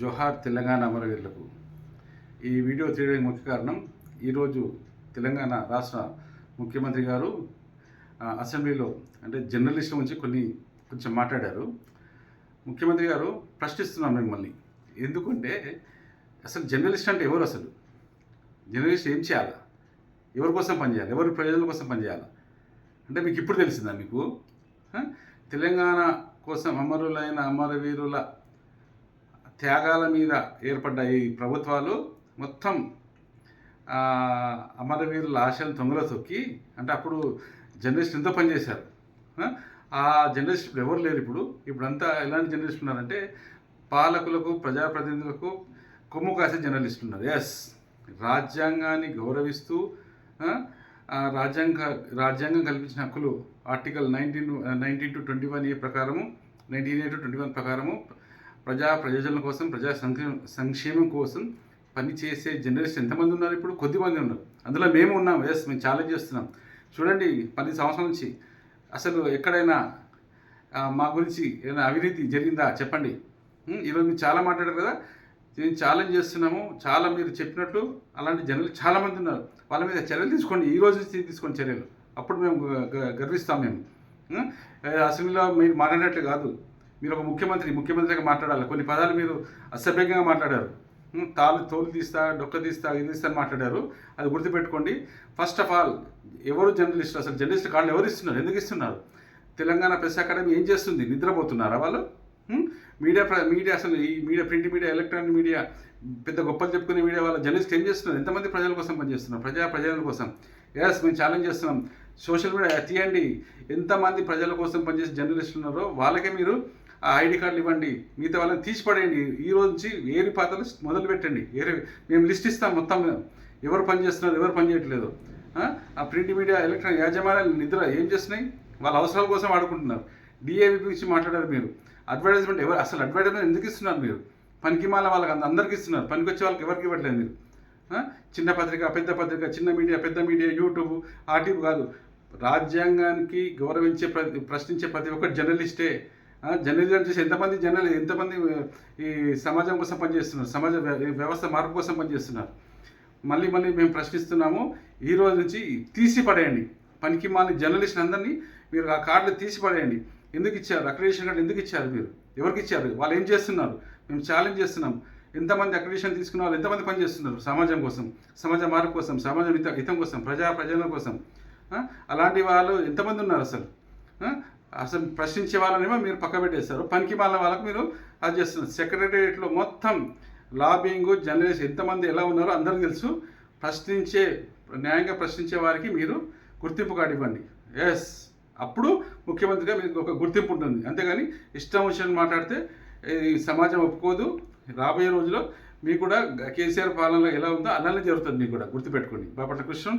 జోహార్ తెలంగాణ అమరవీరులకు. ఈ వీడియో తీయడానికి ముఖ్య కారణం ఈరోజు తెలంగాణ రాష్ట్ర ముఖ్యమంత్రి గారు అసెంబ్లీలో అంటే జర్నలిస్టుల నుంచి కొన్ని కొంచెం మాట్లాడారు. ముఖ్యమంత్రి గారు ప్రశ్నిస్తున్నాం మిమ్మల్ని. ఎందుకంటే అసలు జర్నలిస్ట్ అంటే ఎవరు అసలు? జర్నలిస్ట్ ఏం చేయాలి? ఎవరి కోసం పనిచేయాలి? ఎవరి ప్రయోజనం కోసం పనిచేయాలి? అంటే మీకు ఇప్పుడు తెలిసిందా మీకు? తెలంగాణ కోసం అమరులైన అమరవీరుల త్యాగాల మీద ఏర్పడ్డ ఈ ప్రభుత్వాలు. మొత్తం అమరవీరుల ఆశలను తొంగలో తొక్కి అంటే అప్పుడు జర్నలిస్ట్ ఎంతో పనిచేశారు ఆ? జర్నలిస్ట్ ఇప్పుడు ఎవరు లేరు ఇప్పుడు. ఇప్పుడంతా ఎలాంటి జర్నలిస్ట్ ఉన్నారంటే పాలకులకు ప్రజాప్రతినిధులకు కొమ్ము కాసే జర్నలిస్ట్ ఉన్నారు. ఎస్ రాజ్యాంగాన్ని గౌరవిస్తూ రాజ్యాంగ రాజ్యాంగం కల్పించిన హక్కులు article nineteen nineteen two twenty one A ప్రకారము nineteen eight two twenty one ప్రకారము ప్రజా ప్రయోజనం కోసం ప్రజా సంక్షేమం సంక్షేమం కోసం పనిచేసే జనరేషన్ ఎంతమంది ఉన్నారు ఇప్పుడు? కొద్దిమంది ఉన్నారు. అందులో మేము ఉన్నాం. ఎస్ మేము ఛాలెంజ్ చేస్తున్నాం. చూడండి పది సంవత్సరాల నుంచి అసలు ఎక్కడైనా మా గురించి ఏదైనా అవినీతి జరిగిందా? చెప్పండి. ఈరోజు మీరు చాలా మాట్లాడారు కదా. మేము ఛాలెంజ్ చేస్తున్నాము. చాలా మీరు చెప్పినట్లు అలాంటి జనాలు చాలామంది ఉన్నారు. వాళ్ళ మీద చర్యలు తీసుకోండి. ఈ రోజు నుంచి తీసుకోండి చర్యలు. అప్పుడు మేము గర్విస్తాం మేము. అసెంబ్లీలో మీరు మాట్లాడినట్లు కాదు. మీరు ఒక ముఖ్యమంత్రి ముఖ్యమంత్రిగా మాట్లాడాలి. కొన్ని పదాలు మీరు అసభ్యంగా మాట్లాడారు. ఉం, తాలు తోలు తీస్తా డొక్క తీస్తా ఇది తీస్తా అని మాట్లాడారు. అది గుర్తుపెట్టుకోండి. ఫస్ట్ ఆఫ్ ఆల్ ఎవరు జర్నలిస్ట్? అసలు జర్నలిస్ట్ కార్డులు ఎవరు ఇస్తున్నారు? ఎందుకు ఇస్తున్నారు? తెలంగాణ ప్రెస్ అకాడమీ ఏం చేస్తుంది? నిద్రపోతున్నారా వాళ్ళు? మీడియా మీడియా అసలు ఈ media print media electronic media పెద్ద గొప్పలు చెప్పుకునే మీడియా వాళ్ళ జర్నలిస్ట్ ఏం చేస్తున్నారు? ఎంతమంది ప్రజల కోసం పనిచేస్తున్నారు? ప్రజా ప్రజల కోసం. ఎస్ మేము ఛాలెంజ్ చేస్తున్నాం. సోషల్ మీడియా తీయండి ఎంతమంది ప్రజల కోసం పనిచేసే జర్నలిస్టులు ఉన్నారో వాళ్ళకే మీరు ఆ ఐడి కార్డులు ఇవ్వండి మిగతా వాళ్ళని తీసిపడేయండి. ఈ రోజు నుంచి ఏరి పాతలు మొదలు పెట్టండి. ఏరి మేము లిస్ట్ ఇస్తాం మొత్తం. ఎవరు పని చేస్తున్నారు ఎవరు పని చేయట్లేదు. ఆ? ప్రింట్ మీడియా ఎలక్ట్రానిక్ యాజమాన్యాలు నిద్ర ఏం చేస్తున్నాయి? వాళ్ళ అవసరాల కోసం ఆడుకుంటున్నారు డిఏవి గురించి మాట్లాడారు మీరు. అడ్వర్టైజ్మెంట్ ఎవరు అసలు అడ్వర్టైజ్మెంట్ ఎందుకు ఇస్తున్నారు మీరు? పనికిమాల వాళ్ళకి అంద- అందరికీ ఇస్తున్నారు. పనికి వచ్చే వాళ్ళకి ఎవరికి ఇవ్వట్లేదు మీరు? చిన్న పత్రిక పెద్ద పత్రిక చిన్న మీడియా పెద్ద మీడియా యూట్యూబ్ ఆర్టీవీ కాదు. రాజ్యాంగానికి గౌరవించే ప్రతి ప్రశ్నించే ప్రతి ఒక్క జర్నలిస్టే. జర్నలిజం చేసి ఎంతమంది జర్నలి ఎంతమంది ఈ సమాజం కోసం పనిచేస్తున్నారు? సమాజ వ్యవస్థ మార్పు కోసం పనిచేస్తున్నారు? మళ్ళీ మళ్ళీ మేము ప్రశ్నిస్తున్నాము ఈ రోజు నుంచి తీసి పడేయండి. పనికి మాలి జర్నలిస్ట్ అందరినీ మీరు ఆ కార్డులు తీసి పడేయండి. ఎందుకు ఇచ్చారు? అక్రిడేషన్ కార్డు ఎందుకు ఇచ్చారు మీరు? ఎవరికి ఇచ్చారు? వాళ్ళు ఏం చేస్తున్నారు? మేము ఛాలెంజ్ చేస్తున్నాం. ఎంతమంది అక్రిడేషన్ తీసుకున్న వాళ్ళు ఎంతమంది పనిచేస్తున్నారు? సమాజం కోసం సమాజ మార్పు కోసం సమాజం హితం కోసం ప్రజా ప్రజల కోసం. అలాంటి వాళ్ళు ఎంతమంది ఉన్నారు అసలు? అసలు ప్రశ్నించే వాళ్ళనేమో మీరు పక్క పెట్టేస్తారు. పనికి మాల వాళ్ళకు మీరు అది చేస్తున్నారు. సెక్రటరియట్లో మొత్తం లాబింగ్ జర్నలిస్ట్ ఎంతమంది ఎలా ఉన్నారో అందరికీ తెలుసు. ప్రశ్నించే న్యాయంగా ప్రశ్నించే వారికి మీరు గుర్తింపు కార్డు ఇవ్వండి. ఎస్ అప్పుడు ముఖ్యమంత్రిగా మీకు ఒక గుర్తింపు ఉంటుంది. అంతేగాని ఇష్టం వచ్చిన మాట్లాడితే ఈ సమాజం ఒప్పుకోదు. రాబోయే రోజుల్లో మీకు కూడా కేసీఆర్ పాలనలో ఎలా ఉందో అలానే జరుగుతుంది మీకు కూడా గుర్తుపెట్టుకోండి. బాపట్ల కృష్ణ.